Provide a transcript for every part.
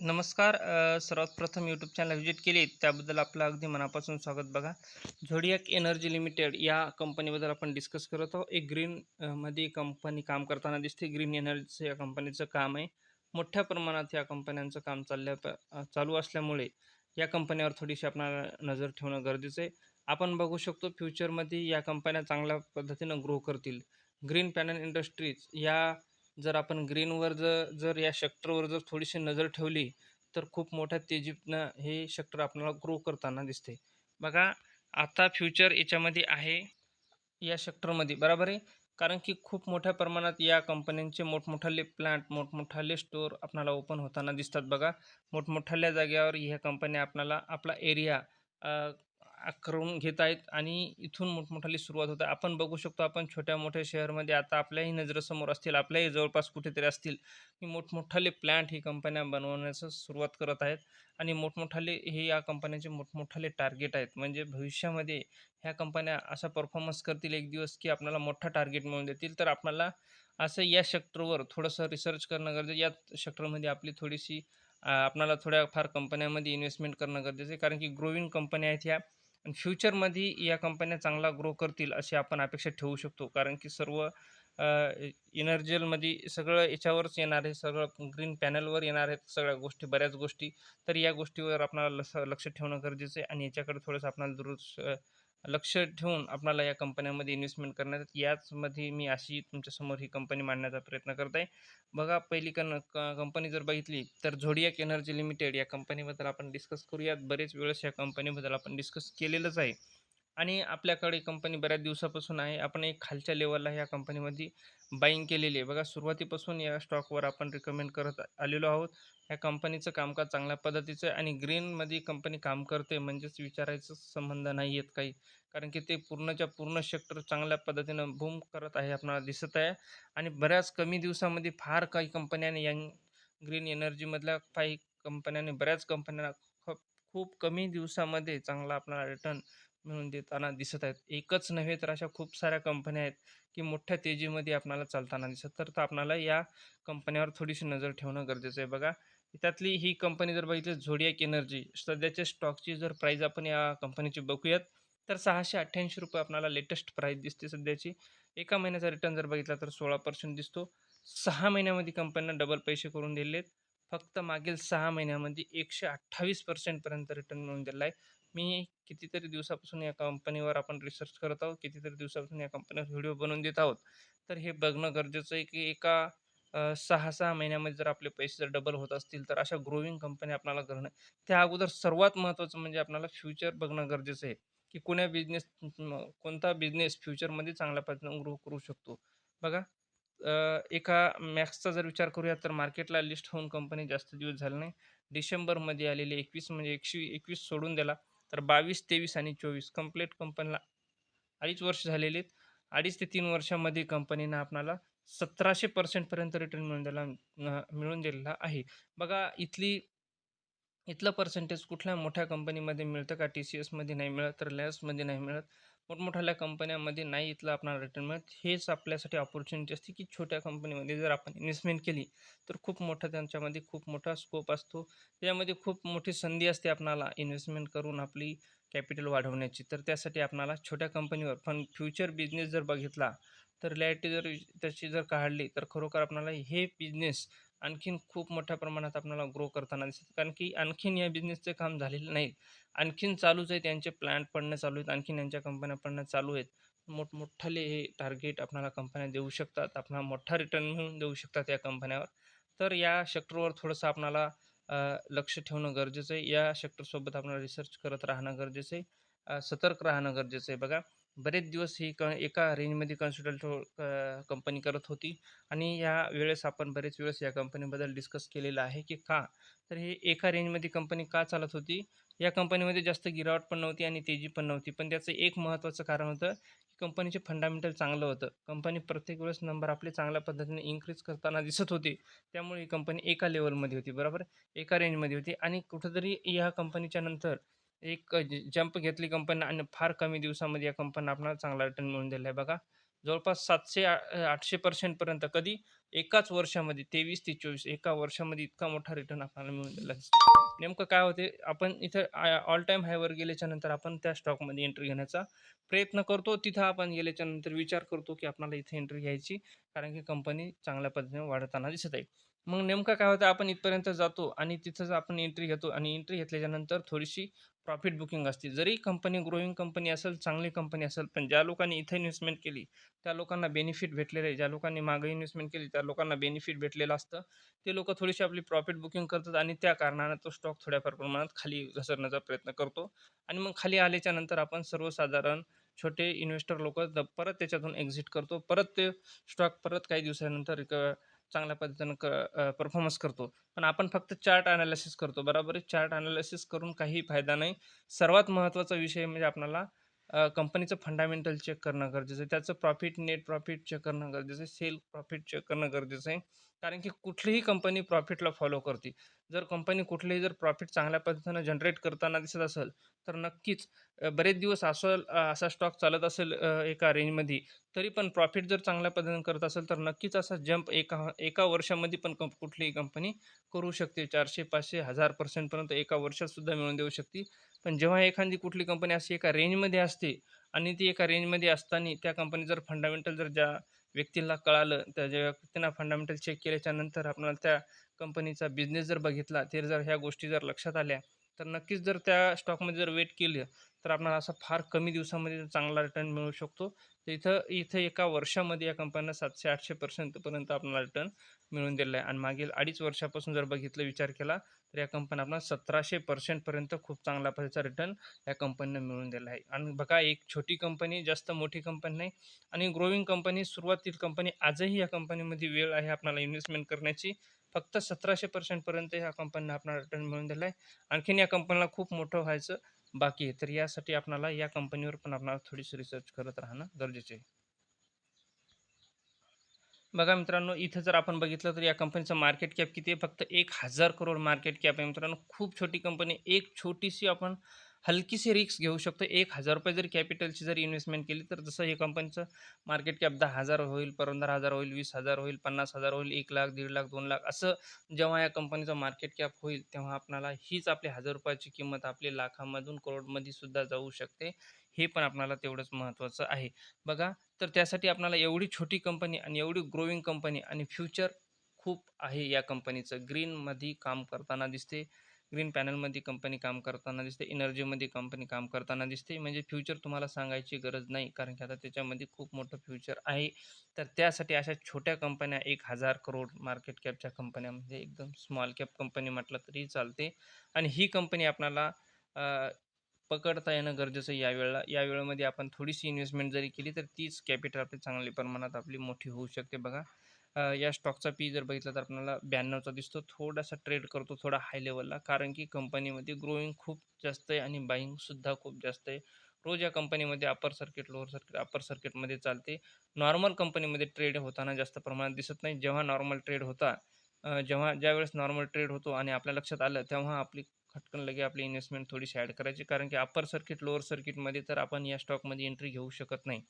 नमस्कार सर्वात प्रथम यूट्यूब चॅनल व्हिजिट केली त्याबद्दल आपलं अगदी मनापासून स्वागत बघा. झोडियाक एनर्जी लिमिटेड या कंपनीबद्दल आपण डिस्कस करत आहोत. एक ग्रीन मध्ये कंपनी काम करताना दिसते. ग्रीन एनर्जीचं या कंपनीचं काम आहे. मोठ्या प्रमाणात या कंपन्यांचं काम चालल्या प- चालू असल्यामुळे या कंपन्यावर थोडीशी आपणाला नजर ठेवणं गरजेचं आहे. आपण बघू शकतो फ्युचरमध्ये या कंपन्या चांगल्या पद्धतीनं ग्रो करतील. ग्रीन पॅनल इंडस्ट्रीज या जर आपण ग्रीनवर जर जर या सेक्टरवर जर थोडीशी नजर ठेवली तर खूप मोठ्या तेजीतनं हे सेक्टर आपल्याला ग्रो करताना दिसते. बघा आता फ्युचर याच्यामध्ये आहे या सेक्टरमध्ये बरोबर आहे? कारण की खूप मोठ्या प्रमाणात या कंपन्यांचे मोठमोठाले प्लांट मोठमोठाले स्टोअर आपल्याला ओपन होताना दिसतात बघा. मोठमोठाल्या जागेवर ह्या कंपन्या आपल्याला आपला एरिया करून घेत आहेत आणि इथून मोठमोठाली सुरुवात होते. आपण बघू शकतो आपण छोट्या मोठ्या शहरमध्ये आता आपल्याही नजरेसमोर असतील आपल्याही जवळपास कुठेतरी असतील की मोठमोठाले प्लांट ही कंपन्या बनवण्याचं सुरुवात करत आहेत आणि मोठमोठाले हे या कंपन्यांचे मोठमोठाले टार्गेट आहेत. म्हणजे भविष्यामध्ये ह्या कंपन्या असा परफॉर्मन्स करतील एक दिवस की आपल्याला मोठा टार्गेट मिळवून देतील. तर आपल्याला असं या सेक्टरवर थोडंसं रिसर्च करणं गरजेचं या सेक्टरमध्ये आपली थोडीशी आपणाला आपल्याला थोड्याफार कंपन्यांमध्ये इन्व्हेस्टमेंट करणं गरजेचं आहे. कारण की ग्रोविंग कंपन्या आहेत ह्या आणि फ्युचरमध्ये या कंपन्या चांगला ग्रो करतील अशी आपण अपेक्षा ठेवू शकतो. कारण की सर्व एनर्जलमध्ये सगळं याच्यावरच येणार आहे सगळं ग्रीन पॅनलवर येणार आहेत सगळ्या गोष्टी बऱ्याच गोष्टी. तर या गोष्टीवर आपणाला लस लक्ष ठेवणं गरजेचं आहे आणि याच्याकडे थोडंसं आपणाला दुरुस्त लक्ष ठेवून आपणाला या कंपन्यांमध्ये इन्व्हेस्टमेंट करण्यात याचमध्ये मी अशी तुमच्यासमोर ही कंपनी मांडण्याचा प्रयत्न करत आहे. बघा पहिली कन कंपनी जर बघितली तर झोडियाक एनर्जी लिमिटेड या कंपनीबद्दल आपण डिस्कस करूयात. बरेच वेळेस या कंपनीबद्दल आपण डिस्कस केलेलंच आहे. आणि आपल्याकडे कंपनी बऱ्याच दिवसापासून आहे. आपण एक खालच्या लेवलला ह्या कंपनीमध्ये बाईंग केलेली आहे. बघा सुरुवातीपासून या स्टॉकवर आपण रिकमेंड करत आलेलो आहोत. ह्या कंपनीचं कामकाज चांगल्या पद्धतीचं आहे आणि ग्रीनमध्ये कंपनी काम करते म्हणजेच विचारायचं संबंध नाही आहेत काही. कारण की ते पूर्णच्या पूर्ण सेक्टर चांगल्या पद्धतीनं बूम करत आहे आपल्याला दिसत आहे. आणि बऱ्याच कमी दिवसामध्ये फार काही कंपन्याने यंग ग्रीन एनर्जीमधल्या काही कंपन्यांनी बऱ्याच कंपन्यांना खूप खूप कमी दिवसामध्ये चांगला आपल्याला रिटर्न मिळून देताना दिसत आहेत. एकच नव्हे तर अशा खूप साऱ्या कंपन्या आहेत की मोठ्या तेजीमध्ये आपल्याला चालताना दिसत तर आपल्याला या कंपन्यावर थोडीशी नजर ठेवणं गरजेचं आहे. बघा त्यातली ही कंपनी जर बघितली झोडियाक एनर्जी सध्याच्या स्टॉकची जर प्राईज आपण या कंपनीची बघूयात तर सहाशे अठ्ठ्याऐंशी रुपये आपल्याला लेटेस्ट प्राईज दिसते सध्याची. एका महिन्याचा रिटर्न जर बघितला तर सोळा पर्सेंट दिसतो. सहा महिन्यामध्ये कंपनीनं डबल पैसे करून दिले आहेत फक्त मागील सहा महिन्यामध्ये एकशे अठ्ठावीस पर्सेंटपर्यंत रिटर्न मिळून दिला आहे. मी कितीतरी दिवसापासून या कंपनीवर आपण रिसर्च करत आहोत. कितीतरी दिवसापासून या कंपनीवर व्हिडिओ बनवून देत आहोत. तर हे बघणं गरजेचं आहे की एका अ, सहा सहा महिन्यामध्ये जर आपले पैसे जर डबल होत असतील तर अशा ग्रोविंग कंपन्या आपल्याला करणं त्या अगोदर सर्वात महत्त्वाचं म्हणजे आपल्याला फ्युचर बघणं गरजेचं आहे की कोण्या बिझनेस कोणता बिझनेस फ्युचरमध्ये चांगल्या पद्धतीनं ग्रो करू शकतो. बघा अ, एका मॅक्सचा जर विचार करूया तर मार्केटला लिस्ट होऊन कंपनी जास्त दिवस झाले नाही. डिसेंबरमध्ये आलेले एकवीस म्हणजे एकशे एकवीस सोडून दिला तर बावीस तेवीस आणि चोवीस कंप्लीट कंपनीला अडीच वर्ष झालेली आहेत. अडीच ते तीन वर्षामध्ये कंपनीनं आपणाला सतराशे पर्सेंटपर्यंत रिटर्न मिळून दिला मिळून दिलेला आहे. बघा इथली इथलं पर्सेंटेज कुठल्या मोठ्या कंपनीमध्ये मिळतं का? टी सी एसमध्ये नाही मिळत रिलायन्समध्ये नाही मिळत. मोठमोठ्या कंपन्यांमध्ये नाही इथलं आपल्याला रिटर्न मिळत. हेच आपल्यासाठी ऑपॉर्च्युनिटी असते की छोट्या कंपनीमध्ये जर आपण इन्व्हेस्टमेंट केली तर खूप मोठा त्यांच्यामध्ये खूप मोठा स्कोप असतो. त्यामध्ये खूप मोठी संधी असते आपणाला इन्व्हेस्टमेंट करून आपली कॅपिटल वाढवण्याची. तर त्यासाठी आपणाला छोट्या कंपनीवर पण फ्युचर बिझनेस जर बघितला तर रिॲलिटी जर त्याची जर काढली तर खरोखर आपल्याला हे बिझनेस आणखीन खूप मोठ्या प्रमाणात आपल्याला ग्रो करताना दिसत. कारण की आणखीन या बिझनेसचे काम झालेलं नाहीत. आणखीन चालूच आहे त्यांचे प्लॅन पडणं चालू आहेत आणखीन यांच्या कंपन्या पडणं चालू आहेत. मोठमोठाले हे टार्गेट आपल्याला कंपन्या देऊ शकतात. आपल्याला मोठा रिटर्न मिळून देऊ शकतात या कंपन्यावर तर या सेक्टरवर थोडंसं आपल्याला लक्ष ठेवणं गरजेचं आहे. या सेक्टरसोबत आपल्याला रिसर्च करत राहणं गरजेचं आहे. सतर्क राहणं गरजेचं आहे. बघा बरेच दिवस ही क एका रेंजमध्ये कन्सल्टंट कंपनी करत होती. आणि या वेळेस आपण बरेच वेळेस या कंपनीबद्दल डिस्कस केलेलं आहे की का? तर हे एका रेंजमध्ये कंपनी का चालत होती? या कंपनीमध्ये जास्त गिरावट पण नव्हती आणि तेजी पण नव्हती. पण त्याचं एक महत्त्वाचं कारण होतं की कंपनीचे फंडामेंटल चांगलं होतं. कंपनी प्रत्येक वेळेस नंबर आपले चांगल्या पद्धतीने इन्क्रीज करताना दिसत होते. त्यामुळे ही कंपनी एका लेवलमध्ये होती बरोबर? एका रेंजमध्ये होती. आणि कुठंतरी या कंपनीच्या नंतर एक जंप घेतली कंपनी आणि फार कमी दिवसामध्ये या कंपनीनं आपल्याला चांगला रिटर्न मिळून दिला आहे बघा जवळपास सातशे आ आठशे पर्सेंटपर्यंत कधी एकाच वर्षामध्ये तेवीस ते चोवीस एका वर्षामध्ये इतका मोठा रिटर्न आपल्याला मिळून दिला नेमकं काय होते आपण इथं ऑल टाईम हायवर गेल्याच्यानंतर आपण त्या स्टॉकमध्ये एंट्री घेण्याचा प्रयत्न करतो. तिथं आपण गेल्याच्यानंतर विचार करतो की आपल्याला इथे एंट्री घ्यायची कारण की कंपनी चांगल्या पद्धतीने वाढताना दिसत आहे. मग नेमकं काय होतं आपण इथपर्यंत जातो आणि तिथंच आपण एंट्री घेतो आणि एंट्री घेतल्याच्यानंतर थोडीशी प्रॉफिट बुकिंग असते. जरी कंपनी ग्रोईंग कंपनी असेल चांगली कंपनी असेल पण ज्या लोकांनी इथं इन्व्हेस्टमेंट केली त्या लोकांना बेनिफिट भेटलेलं आहे. ज्या लोकांनी मागे इन्व्हेस्टमेंट केली त्या लोकांना बेनिफिट भेटलेलं असतं. ते लोक थोडीशी आपली प्रॉफिट बुकिंग करतात आणि त्या कारणानं तो स्टॉक थोड्याफार प्रमाणात खाली घसरण्याचा प्रयत्न करतो. आणि मग खाली आल्याच्यानंतर आपण सर्वसाधारण छोटे इन्व्हेस्टर लोक परत त्याच्यातून एक्झिट करतो. परत ते स्टॉक परत काही दिवसानंतर रिक चांगल्या पद्धतीनं क परफॉर्मन्स करतो. पण आपण फक्त चार्ट ॲनालिसिस करतो बरोबर आहे? चार्ट ॲनालिसिस करून काही फायदा नाही. सर्वात महत्त्वाचा विषय म्हणजे आपल्याला कंपनीचं फंडामेंटल चेक करणं गरजेचं आहे. त्याचं प्रॉफिट नेट प्रॉफिट चेक करणं गरजेचं आहे. सेल प्रॉफिट चेक करणं गरजेचं आहे. कारण की कुठलीही कंपनी प्रॉफिटला फॉलो करते. जर कंपनी कुठलीही जर प्रॉफिट चांगल्या पद्धतीनं जनरेट करताना दिसत असेल तर नक्कीच बरेच दिवस असं असा स्टॉक चालत असेल एका रेंजमध्ये तरी पण प्रॉफिट जर चांगल्या पद्धतीनं करत असेल तर नक्कीच असा जंप एका एका वर्षामध्ये पण कंप कुठलीही कंपनी करू शकते. चारशे पाचशे हजार पर्सेंटपर्यंत एका वर्षातसुद्धा मिळून देऊ शकते. पण जेव्हा एखादी कुठली कंपनी अशी एका रेंजमध्ये असते आणि ती एका रेंजमध्ये असताना त्या कंपनी जर फंडामेंटल जर ज्या व्यक्तीला कळालं त्या ज्या व्यक्तींना फंडामेंटल चेक केल्याच्यानंतर आपल्याला त्या कंपनीचा बिझनेस जर बघितला ते जर ह्या गोष्टी जर लक्षात आल्या तर नक्कीच जर त्या स्टॉकमध्ये जर वेट केलं तर आपल्याला असा फार कमी दिवसामध्ये चांगला रिटर्न मिळू शकतो. तर इथं इथं एका वर्षामध्ये या कंपन्यांना सातशे आठशे पर्सेंटपर्यंत आपल्याला रिटर्न मिळून दिलेला आहे. आणि मागील अडीच वर्षापासून जर बघितलं विचार केला तर या कंपनी आपल्याला सतराशे पर्सेंटपर्यंत खूप चांगला पद्धतीचा रिटर्न या कंपनीनं मिळून दिला आहे. आणि बघा एक छोटी कंपनी जास्त मोठी कंपनी नाही आणि ग्रोविंग कंपनी सुरुवातील कंपनी आजही या कंपनीमध्ये वेळ आहे आपल्याला इन्व्हेस्टमेंट करण्याची. फक्त सतराशे पर्सेंटपर्यंत ह्या कंपनीने आपल्याला रिटर्न मिळून दिला आहे आणखीन या कंपनीला खूप मोठं व्हायचं बाकी आहे. तर यासाठी आपणाला या कंपनीवर पण आपणाला थोडीशी रिसर्च करत राहणं गरजेचे आहे. बघा मित्रांनो इथं जर आपण बघितलं तर या कंपनीचं मार्केट कॅप किती आहे? फक्त एक हजार करोड मार्केट कॅप आहे मित्रांनो. खूप छोटी कंपनी एक छोटीशी आपण हलकीशी रिक्स घेऊ शकतो. एक हजार रुपये जर कॅपिटलची जर इन्व्हेस्टमेंट केली तर जसं हे कंपनीचं मार्केट कॅप दहा हजार होईल पंधरा हजार होईल वीस हजार होईल पन्नास हजार होईल एक लाख दीड लाख दोन लाख असं जेव्हा या कंपनीचं मार्केट कॅप होईल तेव्हा आपणाला हीच आपली हजार रुपयाची किंमत आपली लाखामधून करोडमध्ये सुद्धा जाऊ शकते. हे पण आपणाला तेवढंच महत्त्वाचं आहे. बघा तर त्यासाठी आपणाला एवढी छोटी कंपनी आणि एवढी ग्रोविंग कंपनी आणि फ्युचर खूप आहे या कंपनीचं. ग्रीनमध्ये काम करताना दिसते. ग्रीन पॅनलमध्ये कंपनी काम करताना दिसते एनर्जीमध्ये कंपनी काम करताना दिसते. म्हणजे फ्युचर तुम्हाला सांगायची गरज नाही कारण की आता त्याच्यामध्ये खूप मोठं फ्युचर आहे. तर त्यासाठी अशा छोट्या कंपन्या एक हजार करोड मार्केट कॅपच्या कंपन्या म्हणजे एकदम स्मॉल कॅप कंपनी म्हटलं तरी चालते. आणि ही कंपनी आपणाला पकडता येणं गरजेचं आहे यावेळेला. या वेळेमध्ये आपण थोडीशी इन्व्हेस्टमेंट जरी केली तर तीच कॅपिटल आपली चांगल्या प्रमाणात आपली मोठी होऊ शकते बघा. या स्टॉकचा पी जर बघितला तर आपल्याला ब्याण्णवचा दिसतो. थोडासा ट्रेड करतो थोडा हाय लेवलला कारण की कंपनीमध्ये ग्रोईंग खूप जास्त आहे आणि बाईंगसुद्धा खूप जास्त आहे. रोज या कंपनीमध्ये upper circuit lower circuit upper सर्किटमध्ये चालते. नॉर्मल कंपनीमध्ये ट्रेड होताना जास्त प्रमाणात दिसत नाही. जेव्हा नॉर्मल ट्रेड होता जेव्हा ज्यावेळेस नॉर्मल ट्रेड होतो आणि आपल्या लक्षात आलं तेव्हा आपली खटकन लगे आपली इन्व्हेस्टमेंट थोडीशी ॲड करायची. कारण की अपर सर्किट लोअर सर्किटमध्ये तर आपण या स्टॉकमध्ये एंट्री घेऊ शकत नाही.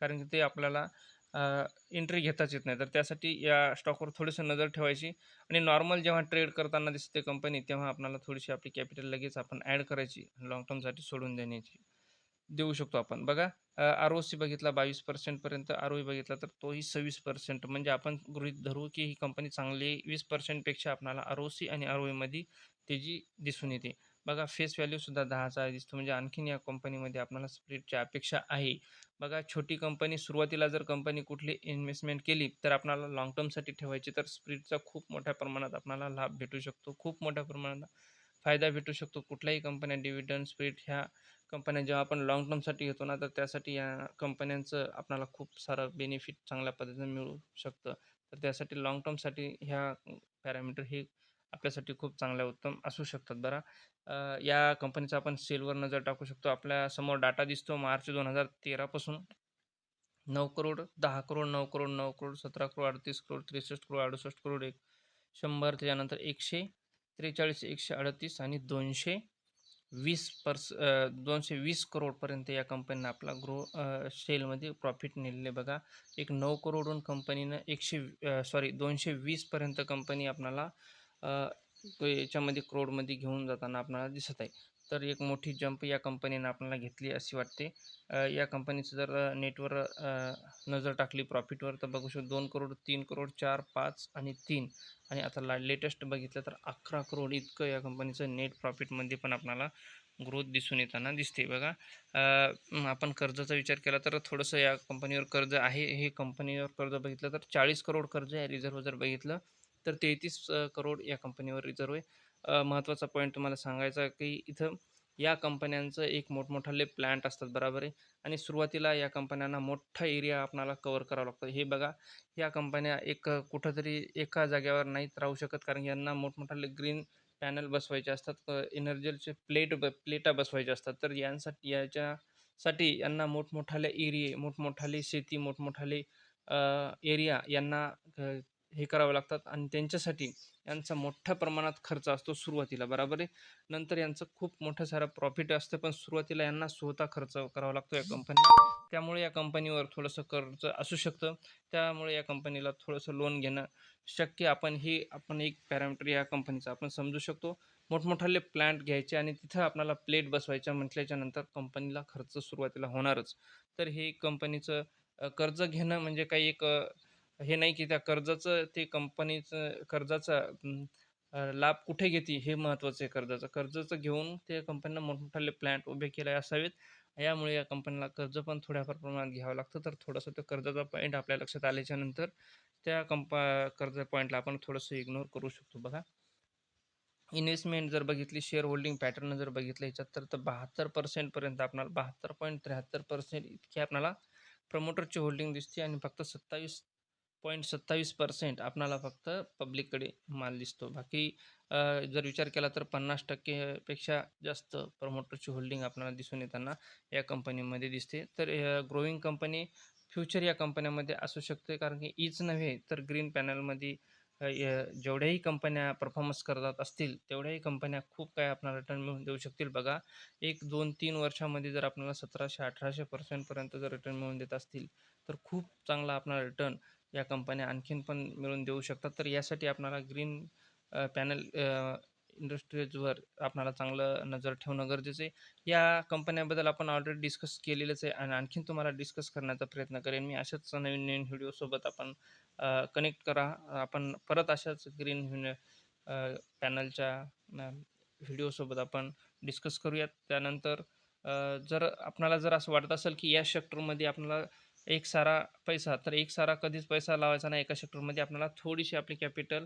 कारण की ते आपल्याला एंट्री घेताच येत नाही. तर त्यासाठी या स्टॉकवर थोडीसं नजर ठेवायची. आणि नॉर्मल जेव्हा ट्रेड करताना दिसते कंपनी तेव्हा आपल्याला थोडीशी आपली कॅपिटल लगेच आपण ॲड करायची लॉंग टर्मसाठी सोडून देण्याची देऊ शकतो आपण. बघा आर ओ सी बघितला बावीस पर्सेंटपर्यंत आर ओ बघितला तर तोही सव्वीस पर्सेंट म्हणजे आपण गृहित धरू की ही कंपनी चांगली वीस पर्सेंटपेक्षा आपल्याला आर ओ सी आणि आर ओ मध्ये तेजी दिसून येते. बघा फेस व्हॅल्यूसुद्धा दहाचा दिसतो. म्हणजे आणखीन या कंपनीमध्ये आपल्याला स्प्लिटची अपेक्षा आहे. बघा छोटी कंपनी सुरुवातीला जर कंपनी कुठली इन्व्हेस्टमेंट केली तर आपल्याला लाँग टर्मसाठी ठेवायची तर स्प्लिटचा खूप मोठ्या प्रमाणात आपल्याला लाभ भेटू शकतो. खूप मोठ्या प्रमाणात फायदा भेटू शकतो. कुठल्याही कंपन्या डिव्हिडंड स्प्लिट ह्या कंपन्या जेव्हा आपण लाँग टर्मसाठी घेतो ना तर त्यासाठी या कंपन्यांचं आपल्याला खूप सारं बेनिफिट चांगल्या पद्धतीने मिळू शकतं. तर त्यासाठी लाँग टर्मसाठी ह्या पॅरामीटर हे आपल्यासाठी खूप चांगल्या उत्तम असू शकतात बरं या कंपनीचा आपण सेलवर नजर टाकू शकतो आपल्यासमोर डाटा दिसतो मार्च दोन हजार तेरापासून नऊ करोड दहा करोड नऊ करोड नऊ करोड सतरा करोड अडतीस करोड त्रेसष्ट करोड अडुसष्ट करोड एक शंभर त्याच्यानंतर एकशे त्रेचाळीस एकशे अडतीस आणि दोनशे वीस पर्स दोनशे वीस करोडपर्यंत या कंपनीनं आपला ग्रो सेलमध्ये प्रॉफिट नेलेलं आहे बघा. एक नऊ करोडहून कंपनीनं एकशे सॉरी दोनशे वीसपर्यंत कंपनी आपणाला तो याच्यामध्ये क्रोडमध्ये घेऊन जाताना आपल्याला दिसत आहे. तर एक मोठी जंप या कंपनीनं आपल्याला घेतली अशी वाटते. या कंपनीचं जर नेटवर नजर टाकली प्रॉफिटवर तर बघू शकतो दोन करोड, तीन करोड, 4, 5 आणि तीन आणि आता ला लेटेस्ट बघितलं तर 11 करोड इतकं या कंपनीचं नेट प्रॉफिटमध्ये पण आपल्याला ग्रोथ दिसून येताना दिसते बघा. आपण कर्जाचा विचार केला तर थोडंसं या कंपनीवर कर्ज आहे. हे कंपनीवर कर्ज बघितलं तर 40 करोड कर्ज आहे. रिझर्व जर बघितलं तर तेहतीस करोड या कंपनीवर रिझर्व्ह आहे. महत्त्वाचा पॉईंट तुम्हाला सांगायचा आहे की इथं या कंपन्यांचं एक मोठमोठाले प्लांट असतात बरोबर आहे आणि सुरुवातीला या कंपन्यांना मोठा एरिया आपणाला कवर करावा लागतो. हे बघा या कंपन्या एक कुठंतरी एका जागेवर नाहीत राहू शकत कारण यांना मोठमोठाले ग्रीन पॅनल बसवायचे असतात. अ, एनर्जीचे प्लेट ब प्लेटा बसवायचे असतात. तर यांसाठी याच्यासाठी यांना मोठमोठाले एरिये, मोठमोठाली शेती, मोठमोठाले एरिया यांना हे करावं लागतात आणि त्यांच्यासाठी यांचा मोठ्या प्रमाणात खर्च असतो सुरुवातीला बरोबर आहे. नंतर यांचं खूप मोठं सारं प्रॉफिट असतं पण सुरुवातीला यांना स्वतः खर्च करावा लागतो या कंपनीला. त्यामुळे या कंपनीवर थोडंसं कर्ज असू शकतं. त्यामुळे या कंपनीला थोडंसं लोन घेणं शक्य आपण ही आपण एक पॅरामीटर या कंपनीचा आपण समजू शकतो. मोठमोठाले प्लांट घ्यायचे आणि तिथं आपल्याला प्लेट बसवायच्या म्हटल्याच्यानंतर कंपनीला खर्च सुरुवातीला होणारच. तर हे कंपनीचं कर्ज घेणं म्हणजे काही एक हे नाही की त्या कर्जाचं ते कंपनीचं कर्जाचा अं, अ, लाभ कुठे घेते हे महत्त्वाचं आहे कर्जाचं. कर्जाचं घेऊन ते कंपनीनं मोठमोठाले प्लांट उभे केले असावेत. यामुळे या कंपनीला कर्ज पण थोड्याफार प्रमाणात घ्यावं लागतं. तर थोडासा तो कर्जाचा पॉईंट आपल्या लक्षात आल्याच्यानंतर त्या कंपा कर्ज पॉईंटला आपण थोडंसं इग्नोर करू शकतो बघा. इन्व्हेस्टमेंट जर बघितली, शेअर होल्डिंग पॅटर्न जर बघितलं ह्याच्यात तर तर 72% पर्यंत पॉईंट 72.73% इतकी आपल्याला प्रमोटरची होल्डिंग दिसते आणि फक्त पॉईंट सत्तावीस पर्सेंट आपणाला फक्त पब्लिककडे माल दिसतो. बाकी जर विचार केला तर 50% पेक्षा जास्त प्रमोटरची होल्डिंग आपल्याला दिसून येताना या कंपनीमध्ये दिसते. तर ग्रोईंग कंपनी फ्युचर या कंपन्यामध्ये असू शकते कारण की हीच नव्हे तर ग्रीन पॅनलमध्ये जेवढ्याही कंपन्या परफॉर्मन्स करत असतील, तेवढ्याही कंपन्या खूप काही आपल्याला रिटर्न मिळून देऊ शकतील बघा. 1, 2, 3 वर्षामध्ये जर आपल्याला सतराशे अठराशे पर्सेंटपर्यंत जर रिटर्न मिळून देत असतील, तर खूप चांगला आपणाला रिटर्न या कंपन्या आणखीन पण मिळून देऊ शकतात. तर यासाठी आपणाला ग्रीन पॅनल इंडस्ट्रीजवर आपणाला चांगलं नजर ठेवणं गरजेचं आहे. या कंपन्याबद्दल आपण ऑलरेडी डिस्कस केलेलंच आहे आणि आणखीन तुम्हाला डिस्कस करण्याचा प्रयत्न करेन मी. अशाच नवीन-नवीन व्हिडिओसोबत आपण कनेक्ट करा. आपण परत अशाच ग्रीन ह्युन पॅनलच्या व्हिडिओसोबत आपण डिस्कस करूयात. त्यानंतर जर आपणाला जर असं वाटत असेल की या सेक्टरमध्ये आपल्याला एक सारा पैसा, तर एक सारा कधीच पैसा लावायचा नाही एका सेक्टरमध्ये. आपल्याला थोडीशी आपली कॅपिटल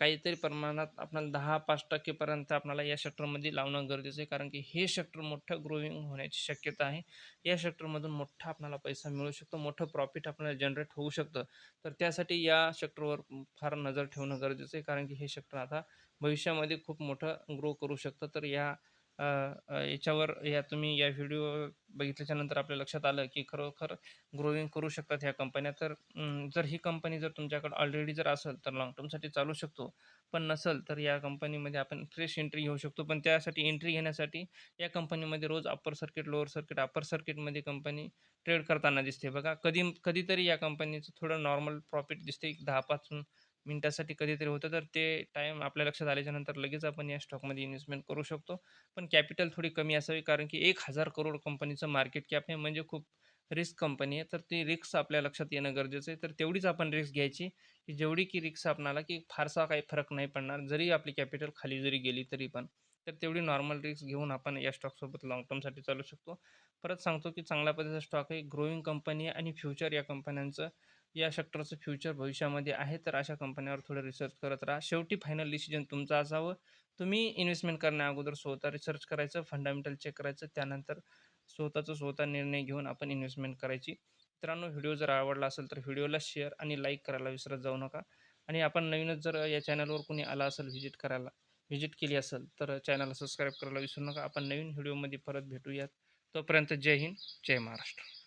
काहीतरी प्रमाणात आपल्याला दहा पाच टक्केपर्यंत आपल्याला या सेक्टरमध्ये लावणं गरजेचं आहे. कारण की हे सेक्टर मोठं ग्रोविंग होण्याची शक्यता आहे. या सेक्टरमधून मोठा आपल्याला पैसा मिळू शकतो. मोठं प्रॉफिट आपल्याला जनरेट होऊ शकतं. तर त्यासाठी या सेक्टरवर फार नजर ठेवणं गरजेचं आहे. कारण की हे सेक्टर आता भविष्यामध्ये खूप मोठं ग्रो करू शकतं. तर या याच्यावर या तुम्ही या व्हिडिओ बघितल्याच्यानंतर आपल्या लक्षात आलं की खरोखर ग्रोविंग करू शकतात ह्या कंपन्या. तर जर ही कंपनी जर तुमच्याकडे ऑलरेडी जर असेल तर लाँग टर्मसाठी चालू शकतो. पण नसेल तर या कंपनीमध्ये आपण फ्रेश एंट्री घेऊ शकतो. पण त्यासाठी एंट्री घेण्यासाठी या कंपनीमध्ये रोज upper circuit, lower circuit, upper सर्किटमध्ये कंपनी ट्रेड करताना दिसते बघा. कधी कधीतरी या कंपनीचं थोडं नॉर्मल प्रॉफिट दिसते. 10-5 मिनटासाठी कधीतरी होतं. तर ते टाईम आपल्या लक्षात आल्याच्यानंतर लगेच आपण या स्टॉकमध्ये इन्व्हेस्टमेंट करू शकतो. पण कॅपिटल थोडी कमी असावी कारण की एक हजार करोड कंपनीचं मार्केट कॅप आहे म्हणजे खूप रिस्क कंपनी आहे. तर ती रिक्स आपल्या लक्षात येणं गरजेचं आहे. तर तेवढीच आपण रिस्क घ्यायची की जेवढी की रिक्स आपणाला की फारसा काही फरक नाही पडणार. जरी आपली कॅपिटल खाली जरी गेली तरी पण. तर तेवढी नॉर्मल रिस्क घेऊन आपण या स्टॉकसोबत लाँग टर्मसाठी चालू शकतो. परत सांगतो की चांगल्या पद्धतीचा स्टॉक आहे. ग्रोइंग कंपनी आहे आणि फ्युचर या कंपन्यांचं या सेक्टरचं फ्युचर भविष्यामध्ये आहे. तर अशा कंपन्यावर थोडं रिसर्च करत राहा. शेवटी फायनल डिसिजन तुमचा असावं. तुम्ही इन्व्हेस्टमेंट करण्याअगोदर स्वतः रिसर्च करायचं, फंडामेंटल चेक करायचं. त्यानंतर स्वतःचा स्वतः निर्णय घेऊन आपण इन्व्हेस्टमेंट करायची. मित्रांनो व्हिडिओ जर आवडला असेल तर व्हिडिओला शेअर आणि लाईक करायला विसरत जाऊ नका. आणि आपण नवीनच जर या चॅनलवर कोणी आला असेल व्हिजिट करायला व्हिजिट केली असेल तर चॅनलला सबस्क्राईब करायला विसरू नका. आपण नवीन व्हिडिओमध्ये परत भेटूयात. तोपर्यंत जय हिंद, जय महाराष्ट्र.